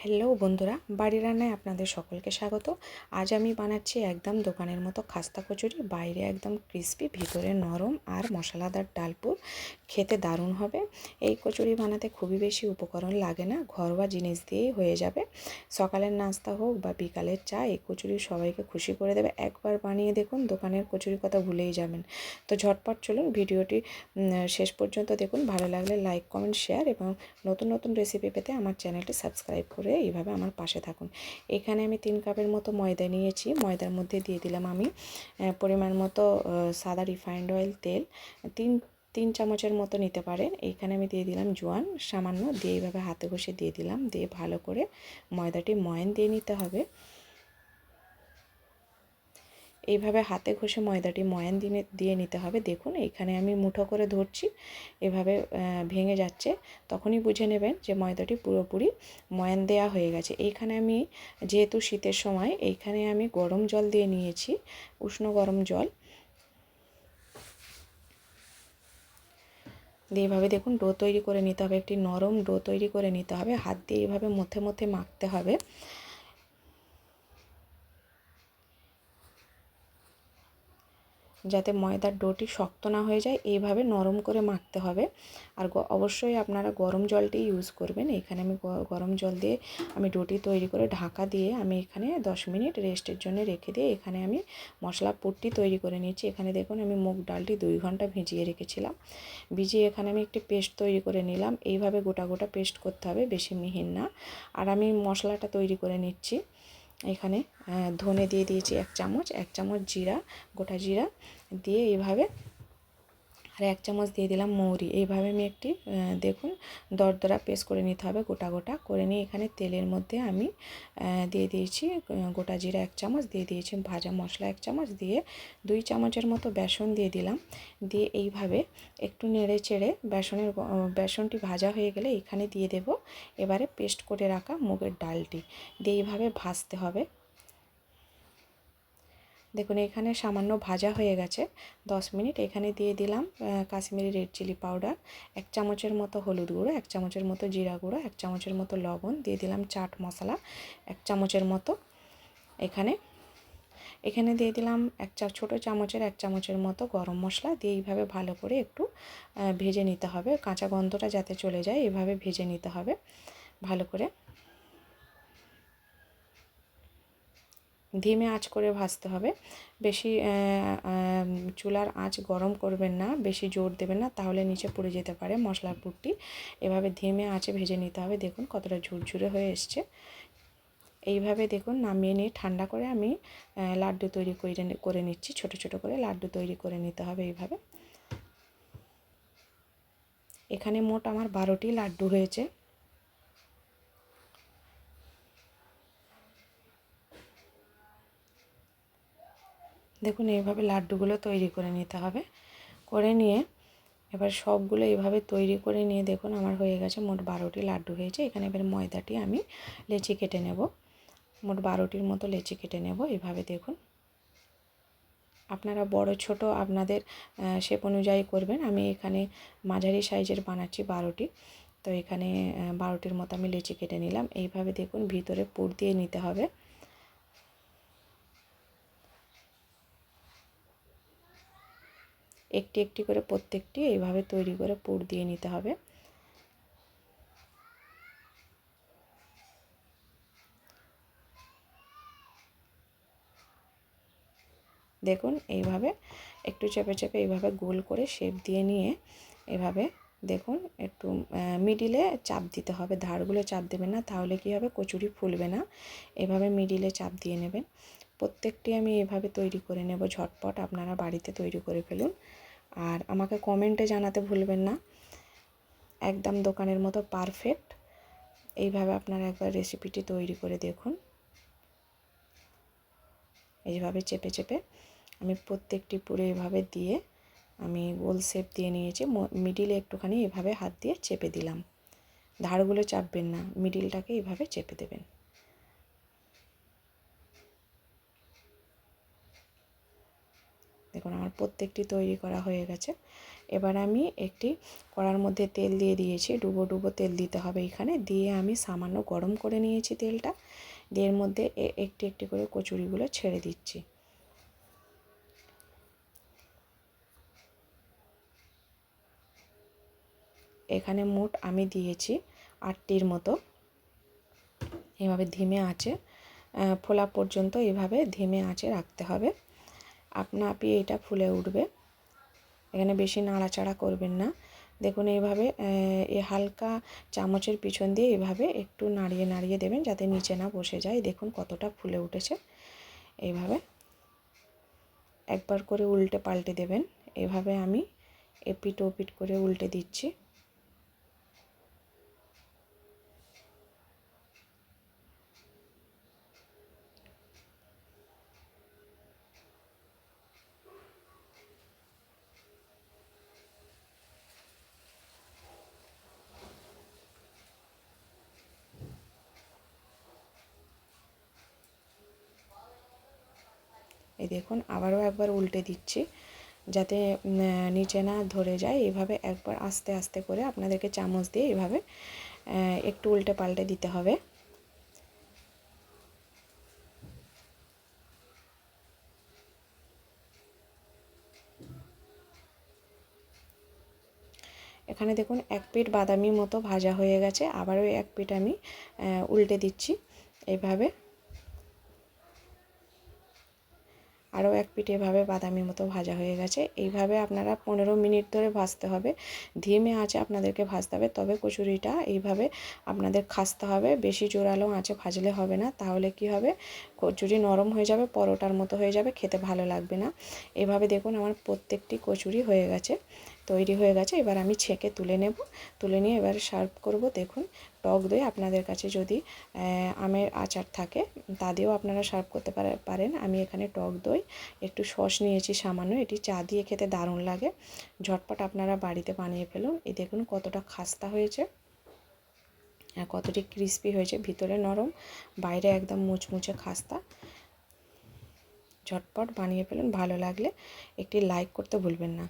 Hello বন্ধুরা, বাড়ি রান্নায় আপনাদের সকলকে স্বাগত। আজ আমি বানাচ্ছি একদম দোকানের মতো খাস্তা কচুরি, বাইরে একদম ক্রিস্পি ভিতরে নরম আর মশলাদার ডালপুর খেতে দারুণ হবে। এই কচুরি বানাতে খুবই বেশি উপকরণ লাগে না, ঘরোয়া জিনিস দিয়েই হয়ে যাবে। সকালের নাস্তা হোক বা বিকালের চা, এই কচুরি সবাইকে খুশি করে দেবে। একবার বানিয়ে দেখুন, দোকানের কচুরির কথা ভুলেই যাবেন। তো ঝটপট চলুন ভিডিওটি শেষ পর্যন্ত দেখুন। ভালো লাগলে লাইক কমেন্ট শেয়ার এবং নতুন নতুন রেসিপি পেতে আমার চ্যানেলটি সাবস্ক্রাইব করে এইভাবে আমার পাশে থাকুন। এখানে আমি তিন কাপের মতো ময়দা নিয়েছি। ময়দার মধ্যে দিয়ে দিলাম আমি পরিমাণ মতো সাদা রিফাইন্ড অয়েল তেল। তিন তিন চামচের মতো নিতে পারেন। এইখানে আমি দিয়ে দিলাম জোয়ান, সামান্য দিয়ে এইভাবে হাতে ঘষে দিয়ে দিলাম। দিয়ে ভালো করে ময়দাটি ময়ান দিয়ে নিতে হবে। এইভাবে হাতে ঘষে ময়দাটি ময়ান দিয়ে দিয়ে নিতে হবে। দেখুন, এখানে আমি মুঠো করে ধরছি, এভাবে ভেঙে যাচ্ছে। তখনই বুঝে নেবেন যে ময়দাটি পুরোপুরি ময়ান দেয়া হয়ে গেছে। এইখানে আমি, যেহেতু শীতের সময়, এইখানে আমি গরম জল দিয়ে নিয়েছি, উষ্ণ গরম জল। দিয়ে এভাবে দেখুন, ডো তৈরি করে নিতে হবে। একটি নরম ডো তৈরি করে নিতে হবে। হাত দিয়ে এভাবে মধ্যে মধ্যে মাখতে হবে। যাতে ময়দার ডোটি শক্ত না হয়ে যায় এইভাবে নরম করে মাখতে হবে। আর অবশ্যই আপনারা গরম জলটি ইউজ করবেন। এখানে আমি গরম জল দিয়ে আমি ডোটি তৈরি করে ঢাকা দিয়ে আমি এখানে দশ মিনিট রেস্টের জন্য রেখে দিয়ে এখানে আমি মশলা পুটটি তৈরি করে নিচ্ছি এখানে দেখুন আমি মুগ ডালটি দুই ঘণ্টা ভিজিয়ে রেখেছিলাম। ভিজিয়ে এখানে আমি একটি পেস্ট তৈরি করে নিলাম। এইভাবে গোটা গোটা পেস্ট করতে হবে, বেশি মিহিন না। আর আমি মশলাটা তৈরি করে নিচ্ছি। এখানে ধনে দিয়ে দিয়েছি এক চামচ এক চামচ জিরা গোটা জিরা দিয়ে এইভাবে আর এক চামচ দিয়ে দিলাম মৌরি। এইভাবে আমি একটি দেখুন, দরদরা পেস্ট করে নিতে হবে গোটা গোটা। করে নিয়ে এখানে তেলের মধ্যে আমি দিয়ে দিয়েছি গোটা জিরা এক চামচ, দিয়ে দিয়েছি ভাজা মশলা এক চামচ, দিয়ে দুই চামচের মতো বেসন দিয়ে দিলাম। দিয়ে এইভাবে একটু নেড়ে চেড়ে বেসনের বেসনটি ভাজা হয়ে গেলে এখানে দিয়ে দেব। এবারে পেস্ট করে রাখা মুগের ডালটি। দিয়ে এইভাবে ভাজতে হবে। দেখুন, এখানে সামান্য ভাজা হয়ে গেছে। দশ মিনিট এখানে দিয়ে দিলাম কাশ্মীরি রেড চিলি পাউডার, এক চামচের মতো হলুদ গুঁড়ো, এক চামচের মতো জিরা গুঁড়ো, এক চামচের মতো লবণ, দিয়ে দিলাম চাট মশলা, এক চামচের মতো এখানে। এখানে দিয়ে দিলাম এক চা, ছোটো চামচের, এক চামচের মতো গরম মশলা, দিয়ে এইভাবে ভালো করে একটু ভেজে নিতে হবে। কাঁচা গন্ধটা যাতে চলে যায় এভাবে ভেজে নিতে হবে ভালো করে। ধিমে আঁচ করে ভাজতে হবে। বেশি চুলার আঁচ গরম করবেন না, বেশি জোর দেবেন না, তাহলে নিচে পড়ে যেতে পারে মশলার পুরটি। এভাবে ধিমে আঁচে ভেজে নিতে হবে। দেখুন কতটা ঝুরঝুরে হয়ে এসছে। এইভাবে দেখুন নামিয়ে নিয়ে ঠান্ডা করে আমি লাড্ডু তৈরি করে করে নিচ্ছি। ছোট ছোট করে লাড্ডু তৈরি করে নিতে হবে এইভাবে। এখানে মোট আমার বারোটি লাড্ডু হয়েছে। দেখুন, এইভাবে লাড্ডুগুলো তৈরি করে নিতে হবে। করে নিয়ে এবার সবগুলো এইভাবে তৈরি করে নিয়ে দেখুন, আমার হয়ে গেছে মোট বারোটি লাড্ডু হয়েছে। এখানে এবার ময়দাটি আমি লেচি কেটে নেব। মোট বারোটির মতো লেচি কেটে নেব। এভাবে দেখুন। আপনারা বড়, ছোট আপনাদের শেপ অনুযায়ী করবেন। আমি এখানে মাঝারি সাইজের বানাচ্ছি বারোটি। তো এখানে বারোটির মতো আমি লেচি কেটে নিলাম। এইভাবে দেখুন, ভিতরে পুর দিয়ে নিতে হবে। একটি একটি করে প্রত্যেকটি এইভাবে তৈরি করে পুর দিয়ে নিতে হবে। দেখুন, এইভাবে একটু চেপে চেপে এইভাবে গোল করে শেপ দিয়ে নিয়ে এভাবে দেখুন, একটু মিডিলে চাপ দিতে হবে। ধারগুলো চাপ দেবেন না, তাহলে কি হবে? কচুরি ফুলবে না। এভাবে মিডিলে চাপ দিয়ে নেবেন। প্রত্যেকটি আমি এভাবে তৈরি করে নেব, ঝটপট আপনারা বাড়িতে তৈরি করে ফেলুন। আর আমাকে কমেন্টে জানাতে ভুলবেন না, একদম দোকানের মতো পারফেক্ট। এইভাবে আপনারা একবার রেসিপিটি তৈরি করে দেখুন। এইভাবে চেপে চেপে আমি প্রত্যেকটি পুরো এভাবে দিয়ে আমি গোল শেপ দিয়ে নিয়েছি মিডিলে একটুখানি এভাবে হাত দিয়ে চেপে দিলাম। ধারগুলো চাপবেন না, মিডিলটাকে এভাবে চেপে দেবেন। দেখুন আমার প্রত্যেকটি তৈরি করা হয়ে গেছে। এবার আমি একটি কড়ার মধ্যে তেল দিয়ে দিয়েছি। ডুবো ডুবো তেল দিতে হবে এখানে। দিয়ে আমি সামান্য গরম করে নিয়েছি তেলটা। দিয়ে এর মধ্যে একটি একটি করে কচুরিগুলো ছেড়ে দিচ্ছি। এখানে মোট আমি দিয়েছি আটটির মতো। এভাবে ধিমে আহ, ফোলা পর্যন্ত এভাবে ধিমে আঁচে রাখতে হবে। আপনা আপনি এটা ফুলে উঠবে। এখানে বেশি নাড়াচাড়া করবেন না। দেখুন এইভাবে, এ হালকা চামচের পিছন দিয়ে এভাবে একটু নাড়িয়ে নাড়িয়ে দেবেন যাতে নিচে না বসে যায়। দেখুন কতটা ফুলে উঠেছে। এইভাবে একবার করে উল্টে পাল্টে দেবেন। এভাবে আমি এপিট ওপিট করে উল্টে দিচ্ছি। এই দেখুন, আবারও একবার উল্টে দিচ্ছি যাতে নিচে না ধরে যায়। এভাবে একবার আস্তে আস্তে করে আপনাদেরকে চামচ দিয়ে এভাবে একটু উল্টে পাল্টে দিতে হবে। এখানে দেখুন, এক পিঠ বাদামি মতো ভাজা হয়ে গেছে। আবারও এক পিঠ আমি উল্টে দিচ্ছি। এইভাবে আরও এক পিঠে এভাবে বাদামি মতো ভাজা হয়ে গেছে। এইভাবে আপনারা পনেরো মিনিট ধরে ভাজতে হবে। ধিমে আঁচে আপনাদেরকে ভাজতে হবে, তবে কচুরিটা এইভাবে আপনাদের খাসতে হবে। বেশি জোরালো আঁচে ভাজলে হবে না, তাহলে কি হবে? কচুরি নরম হয়ে যাবে, পরোটার মতো হয়ে যাবে, খেতে ভালো লাগবে না। এভাবে দেখুন আমার প্রত্যেকটি কচুরি হয়ে গেছে। তৈরি হয়ে গেছে, এবার আমি ছেঁকে তুলে নেব। তুলে নিয়ে এবার সার্ভ করব, দেখুন, টক দই আপনাদের কাছে যদি আমের আচার থাকে, তা দিয়েও আপনারা সার্ভ করতে পারেন। আমি এখানে টক দই, একটু সস নিয়েছি সামান্য, এটি চা দিয়ে খেতে দারুণ লাগে। ঝটপট আপনারা বাড়িতে বানিয়ে ফেলুন। এই দেখুন কতটা খাস্তা হয়েছে কতটি ক্রিস্পি হয়েছে, ভিতরে নরম, বাইরে একদম মুচমুচে খাস্তা। ঝটপট বানিয়ে ফেলুন, ভালো লাগলে। একটি লাইক করতে ভুলবেন না।